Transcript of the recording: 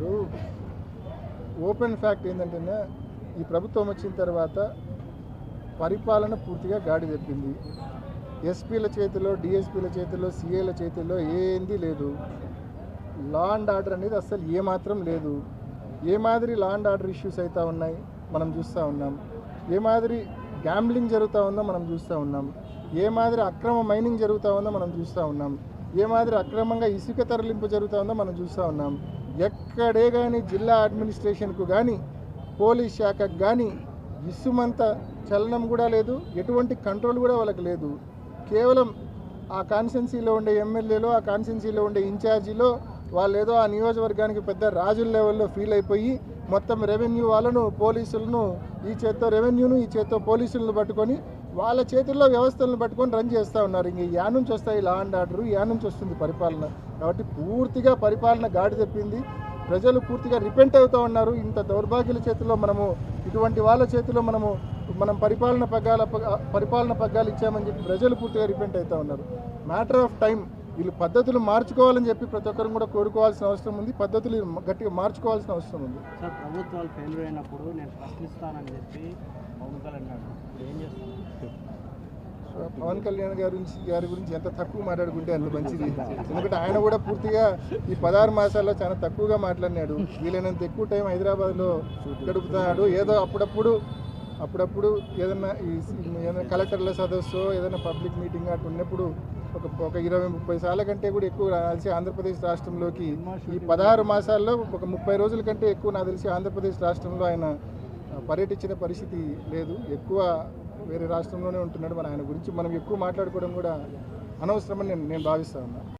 ఇప్పుడు open fact ఏంటంటే ఈ ప్రభుత్వం వచ్చిన తర్వాత పరిపాలన పూర్తిగా గాడి తెప్పింది. ఎస్పీల చేతిలో డిఎస్పీల చేతిలో సిఏల చేతిలో ఏంది లేదు. లా అండ్ ఆర్డర్ అనేది అస్సలు ఏమాత్రం లేదు. ఏ మాదిరి లా అండ్ ఆర్డర్ ఇష్యూస్ అవుతా ఉన్నాయి మనం చూస్తూ ఉన్నాం. ఏ మాదిరి గ్యాంబ్లింగ్ జరుగుతూ ఉందో మనం చూస్తూ ఉన్నాం. ఏ మాదిరి అక్రమ మైనింగ్ జరుగుతూ ఉందో మనం చూస్తూ ఉన్నాం. ఏ మాదిరి అక్రమంగా ఇసుక తరలింపు జరుగుతూ ఉందో మనం చూస్తూ ఉన్నాం. ఎక్కడే కానీ జిల్లా అడ్మినిస్ట్రేషన్కు కానీ పోలీస్ శాఖకు కానీ ఇసుమంత చలనం కూడా లేదు ఎటువంటి కంట్రోల్ కూడా వాళ్ళకి లేదు. కేవలం ఆ కాన్స్టెన్సీలో ఉండే ఎమ్మెల్యేలో ఆ కాన్స్టెన్సీలో ఉండే ఇన్ఛార్జీలో వాళ్ళు ఏదో ఆ నియోజకవర్గానికి పెద్ద రాజుల లెవెల్లో ఫీల్ అయిపోయి మొత్తం రెవెన్యూ వాళ్ళను పోలీసులను ఈ చేత్తో రెవెన్యూను ఈ చేత్తో పోలీసులను పట్టుకొని వాళ్ళ చేతుల్లో వ్యవస్థలను పట్టుకొని రన్ చేస్తూ ఉన్నారు. ఇంక యా నుంచి వస్తాయి లా అండ్ ఆర్డర్ యా నుంచి వస్తుంది పరిపాలన. కాబట్టి పూర్తిగా పరిపాలన గాడి తెప్పింది. ప్రజలు పూర్తిగా రిపెంట్ అవుతూ ఉన్నారు. ఇంత దౌర్భాగ్యుల చేతిలో మనము ఇటువంటి వాళ్ళ చేతిలో మనము మనం పరిపాలన పగ్గాల ప- పరిపాలన పగ్గాలు ఇచ్చామని చెప్పి ప్రజలు పూర్తిగా రిపెంట్ అవుతూ ఉన్నారు. మ్యాటర్ ఆఫ్ టైం వీళ్ళు పద్ధతులు మార్చుకోవాలని చెప్పి ప్రతి ఒక్కరు కూడా కోరుకోవాల్సిన అవసరం ఉంది. పద్ధతులు గట్టిగా మార్చుకోవాల్సిన అవసరం ఉంది. సార్ ప్రభుత్వాలు ఫెయిల్ అయినప్పుడు నేను ప్రశ్నిస్తానని చెప్పి పవన్ కళ్యాణ్ అన్నాడు ఇప్పుడు ఏం చేస్తాను సో పవన్ కళ్యాణ్ గారి గురించి గారి గురించి ఎంత తక్కువ మాట్లాడుకుంటే అంత మంచిది. ఎందుకంటే ఆయన కూడా పూర్తిగా ఈ పదహారు మాసాల్లో చాలా తక్కువగా మాట్లాడినాడు. వీలైనంత ఎక్కువ టైం హైదరాబాద్లో గడుపుతున్నాడు. ఏదో అప్పుడప్పుడు అప్పుడప్పుడు ఏదైనా ఈ ఏదైనా కలెక్టర్ల సదస్సు ఏదైనా పబ్లిక్ మీటింగ్ అటు ఉన్నప్పుడు ఒక ఒక ఇరవై ముప్పై సార్ల కంటే కూడా ఎక్కువ నాకు తెలిసి ఆంధ్రప్రదేశ్ రాష్ట్రంలోకి ఈ పదహారు మాసాల్లో ఒక ముప్పై రోజుల కంటే ఎక్కువ నాకు తెలిసి ఆంధ్రప్రదేశ్ రాష్ట్రంలో ఆయన పర్యటించిన పరిస్థితి లేదు. ఎక్కువ వేరే రాష్ట్రంలోనే ఉంటున్నాడు. మన ఆయన గురించి మనం ఎక్కువ మాట్లాడుకోవడం కూడా అనవసరమని నేను నేను భావిస్తా ఉన్నాను